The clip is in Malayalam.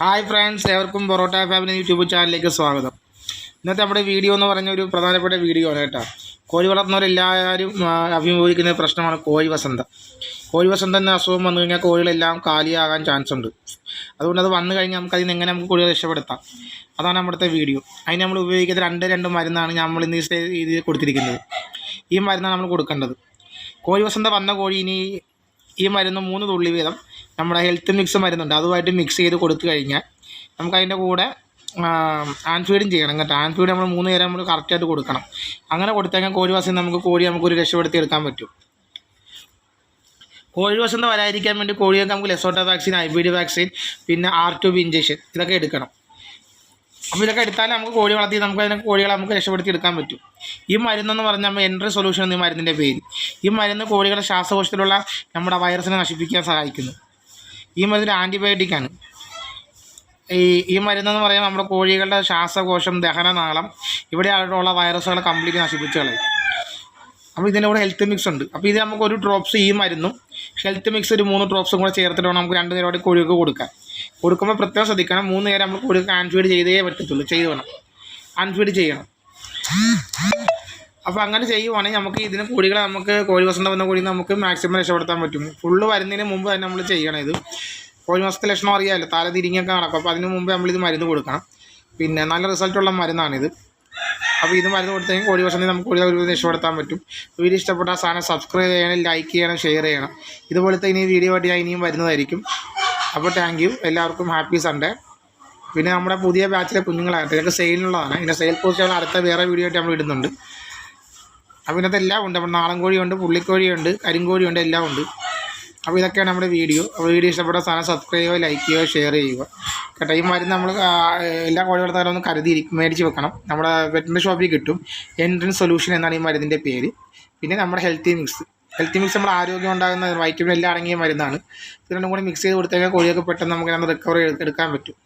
ഹായ് ഫ്രണ്ട്സ് ഏവർക്കും പൊറോട്ട ഫാമിലി യൂട്യൂബ് ചാനലിലേക്ക് സ്വാഗതം. ഇന്നത്തെ നമ്മുടെ വീഡിയോ എന്ന് പറഞ്ഞ ഒരു പ്രധാനപ്പെട്ട വീഡിയോ ആണ് കേട്ടോ. കോഴി വളർത്തുന്നവരെല്ലാവരും അഭിമുഖീകരിക്കുന്ന പ്രശ്നമാണ് കോഴി വസന്ത. കോഴി വസന്ത എന്ന അസുഖം വന്നു കഴിഞ്ഞാൽ കോഴികളെല്ലാം കാലിയാകാൻ ചാൻസ് ഉണ്ട്. അതുകൊണ്ട് അത് വന്നു കഴിഞ്ഞാൽ നമുക്ക് അതിന് എങ്ങനെ നമുക്ക് കോഴികളെ രക്ഷപ്പെടുത്താം? അതാണ് നമ്മുടെ വീഡിയോ. അതിന് നമ്മൾ ഉപയോഗിക്കുന്ന രണ്ട് രണ്ട് മരുന്നാണ് നമ്മൾ ഇന്ന് ഇതിൽ കൊടുത്തിരിക്കുന്നത്. ഈ മരുന്നാണ് നമ്മൾ കൊടുക്കേണ്ടത്. കോഴി വസന്ത വന്ന കോഴി ഇനി ഈ മരുന്ന് മൂന്ന് തുള്ളി വീതം നമ്മുടെ ഹെൽത്ത് മിക്സ് മരുന്നുണ്ട്. അതുമായിട്ട് മിക്സ് ചെയ്ത് കൊടുത്തു കഴിഞ്ഞാൽ നമുക്ക് അതിന്റെ കൂടെ ആൻഫീഡും ചെയ്യണം കേട്ടോ. ആൻഫീഡ് നമ്മൾ മൂന്ന് നേരം നമ്മൾ കറക്റ്റായിട്ട് കൊടുക്കണം. അങ്ങനെ കൊടുത്തേക്കാൻ കോഴി വസന്ത നമുക്ക് കോഴി നമുക്കൊരു രക്ഷപ്പെടുത്തി എടുക്കാൻ പറ്റും. കോഴി വസന്ത വരാതിരിക്കാൻ വേണ്ടി കോഴിയൊക്കെ നമുക്ക് LaSota vaccine I B D vaccine പിന്നെ ആർ ടു ബി ഇഞ്ചക്ഷൻ ഇതൊക്കെ എടുക്കണം. അപ്പോൾ ഇതൊക്കെ എടുത്താൽ നമുക്ക് കോഴി വളർത്തി നമുക്ക് അതിനെ കോഴികളെ നമുക്ക് രക്ഷപ്പെടുത്തി എടുക്കാൻ പറ്റും. ഈ മരുന്നെന്ന് പറഞ്ഞാൽ നമ്മൾ എൻട്രി സൊല്യൂഷൻ എന്ന് മരുന്നിന്റെ പേര്. ഈ മരുന്ന് കോഴികളുടെ ശ്വാസകോശത്തിലുള്ള നമ്മുടെ വൈറസിനെ നശിപ്പിക്കാൻ സഹായിക്കുന്നു. ഈ മരുന്ന് ആന്റിബയോട്ടിക്കാണ് ഈ ഈ മരുന്നെന്ന് പറയുമ്പോൾ നമ്മുടെ കോഴികളുടെ ശ്വാസകോശം ദഹനനാളം ഇവിടെ ആയിട്ടുള്ള വൈറസുകളെ കംപ്ലീറ്റ് നശിപ്പിച്ച് കളയും. അപ്പോൾ ഇതിന്റെ കൂടെ ഹെൽത്ത് മിക്സ് ഉണ്ട്. അപ്പോൾ ഇത് നമുക്ക് ഒരു ഡ്രോപ്സ് ഈ മരുന്നും ഹെൽത്ത് മിക്സ് ഒരു മൂന്ന് ഡ്രോപ്സും കൂടെ ചേർത്തിട്ട് വേണം നമുക്ക് രണ്ട് നേരം കോഴികൾക്ക് കൊടുക്കാൻ. കൊടുക്കുമ്പോൾ പ്രത്യേകം ശ്രദ്ധിക്കണം. മൂന്ന് നേരം നമ്മൾ കോഴികൾക്ക് ആൻഫീഡ് ചെയ്തേ പറ്റത്തുള്ളൂ. ചെയ്ത് വേണം. ആൻഫീഡ് ചെയ്യണം. അപ്പോൾ അങ്ങനെ ചെയ്യുവാണെങ്കിൽ നമുക്ക് ഇതിന് കോഴികളെ നമുക്ക് കോഴി വസന്ത വന്ന കോഴി നമുക്ക് മാക്സിമം രക്ഷപ്പെടുത്താൻ പറ്റും. ഫുള്ള് വരുന്നതിന് മുമ്പ് തന്നെ നമ്മൾ ചെയ്യണം ഇത്. കോഴി മാസത്തെ ലക്ഷണം അറിയാമല്ലോ തല തിരിഞ്ഞൊക്കെ നടക്കും. അപ്പോൾ അതിന് മുമ്പ് നമ്മളിത് മരുന്ന് കൊടുക്കണം. പിന്നെ നല്ല റിസൾട്ടുള്ള മരുന്നാണിത് അപ്പോൾ ഇത്. മരുന്ന് കൊടുത്തെങ്കിൽ കോഴി വസന്തി നമുക്ക് കോഴി ഒരു രക്ഷപ്പെടുത്താൻ പറ്റും. വീഡിയോ ഇഷ്ടപ്പെട്ട ആ സാധനം സബ്സ്ക്രൈബ് ചെയ്യണം ലൈക്ക് ചെയ്യണം ഷെയർ ചെയ്യണം. ഇതുപോലത്തെ ഇനി വീഡിയോ ആയിട്ട് ഞാൻ ഇനിയും വരുന്നതായിരിക്കും. അപ്പോൾ താങ്ക് യു എല്ലാവർക്കും ഹാപ്പി സൺഡേ പിന്നെ നമ്മുടെ പുതിയ ബാച്ചിലെ കുഞ്ഞുങ്ങളായിട്ട് ഇതൊക്കെ സെയിലിനുള്ളതാണ് ഇതിന്റെ സെയിൽ പോസ്റ്റ് അടുത്ത വേറെ വീഡിയോ ആയിട്ട് നമ്മൾ ഇടുന്നുണ്ട്. അപ്പോൾ ഇതിനകത്ത് എല്ലാം ഉണ്ട്. അപ്പോൾ നാടൻ കോഴിയുണ്ട് പുള്ളിക്കോഴിയുണ്ട് കരിങ്കോഴിയുണ്ട് എല്ലാം ഉണ്ട്. അപ്പോൾ ഇതൊക്കെയാണ് നമ്മുടെ വീഡിയോ. അപ്പോൾ വീഡിയോ ഇഷ്ടപ്പെട്ട സാധനം സബ്സ്ക്രൈബ് ചെയ്യുക ലൈക്ക് ചെയ്യുക ഷെയർ ചെയ്യുക. കേട്ടോ ഈ മരുന്ന് നമ്മൾ എല്ലാ കോഴി വളർത്താനും ഒന്ന് കരുതി മേടിച്ച് വെക്കണം. നമ്മുടെ വെറ്റിനറി ഷോപ്പിൽ കിട്ടും. എൻട്രൻസ് സൊല്യൂഷൻ എന്നാണ് ഈ മരുന്നിന്റെ പേര്. പിന്നെ നമ്മുടെ ഹെൽത്തി മിക്സ് ഹെൽത്തി മിക്സ് നമ്മൾ ആരോഗ്യം ഉണ്ടാകുന്ന വൈറ്റമിൻ എല്ലാം അടങ്ങിയ മരുന്നാണ്. ഇത് രണ്ടും കൂടി മിക്സ് ചെയ്ത് കൊടുത്തേക്കാൻ കോഴിയൊക്കെ പെട്ടെന്ന് നമുക്ക് റിക്കവർ എടുക്കാൻ പറ്റും.